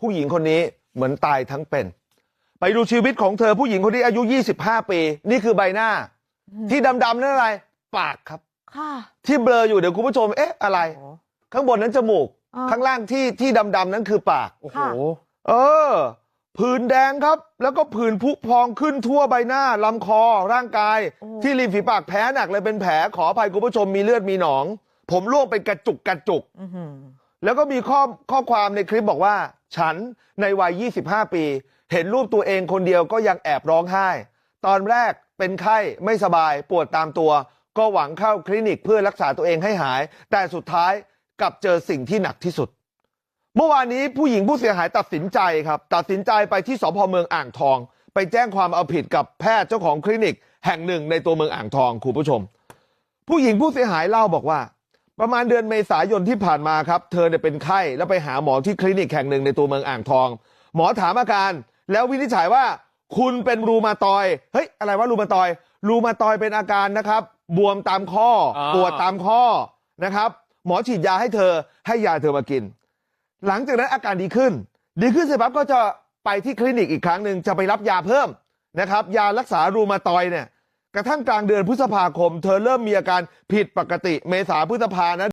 ผู้หญิงคนนี้เหมือนตายทั้งเป็นไปดูชีวิตของเธอผู้หญิงคนนี้อายุ25ปีนี่คือใบหน้า ที่ดำๆนั่นอะไร ปากครับค่ะที่เบลออยู่เดี๋ยวคุณผู้ชมเอ๊ะอะไรโอ้ข้างบนนั้นจมูกอ่าข้างล่างที่ที่ดำๆนั้นคือปากโอ้โหค่ะเออผื่นแดงครับ แล้วก็ผื่นพุพองขึ้นทั่วใบหน้าลำคอร่างกายโอ้ที่ริมฝีปากแผลหนักเลยเป็นแผลขออภัยคุณผู้ชมมีเลือดมีหนอง ผมร่วงเป็นกระจุกกระจุกอื้อหือ แล้วก็มีข้อข้อความในคลิปบอกว่าฉันในวัย25ปีเห็นรูปตัวเองคนเดียวก็ยังแอบร้องไห้ตอนแรกเป็นไข้ไม่สบายปวดตามตัว ก็หวังเข้าคลินิกเพื่อรักษาตัวเองให้หาย แต่สุดท้ายกลับเจอสิ่งที่หนักที่สุด เมื่อวานนี้ผู้หญิงผู้เสียหายตัดสินใจครับ ตัดสินใจไปที่สพเมืองอ่างทอง ไปแจ้งความเอาผิดกับแพทย์เจ้าของคลินิก แห่งหนึ่งในตัวเมืองอ่างทองคุณผู้ชม ผู้หญิงผู้เสียหายเล่าบอกว่า ประมาณเดือนเมษายนที่ผ่านมาครับเธอเนี่ยเป็นไข้แล้วไปหาหมอที่คลินิกแห่งหนึ่งในตัวเมืองอ่างทอง หมอถามอาการ แล้ววินิจฉัยว่า คุณเป็นรูมาตอยด์เฮ้ยอะไรว่ารูมาตอยด์รูมาตอยด์เป็นอาการนะครับบวมตามข้ออ่าปวดตามข้อนะครับหมอฉีดยาให้เธอให้ยาเธอมากิน หลังจากนั้นอาการดีขึ้น ดีขึ้นเสร็จปั๊บก็จะไปที่คลินิกอีกครั้งหนึ่งจะไปรับยาเพิ่มนะครับยารักษารูมาตอยด์เนี่ย กระทั่งกลางเดือนพฤษภาคมเธอเริ่มมีอาการผิดปกติเมษาพฤษภานะ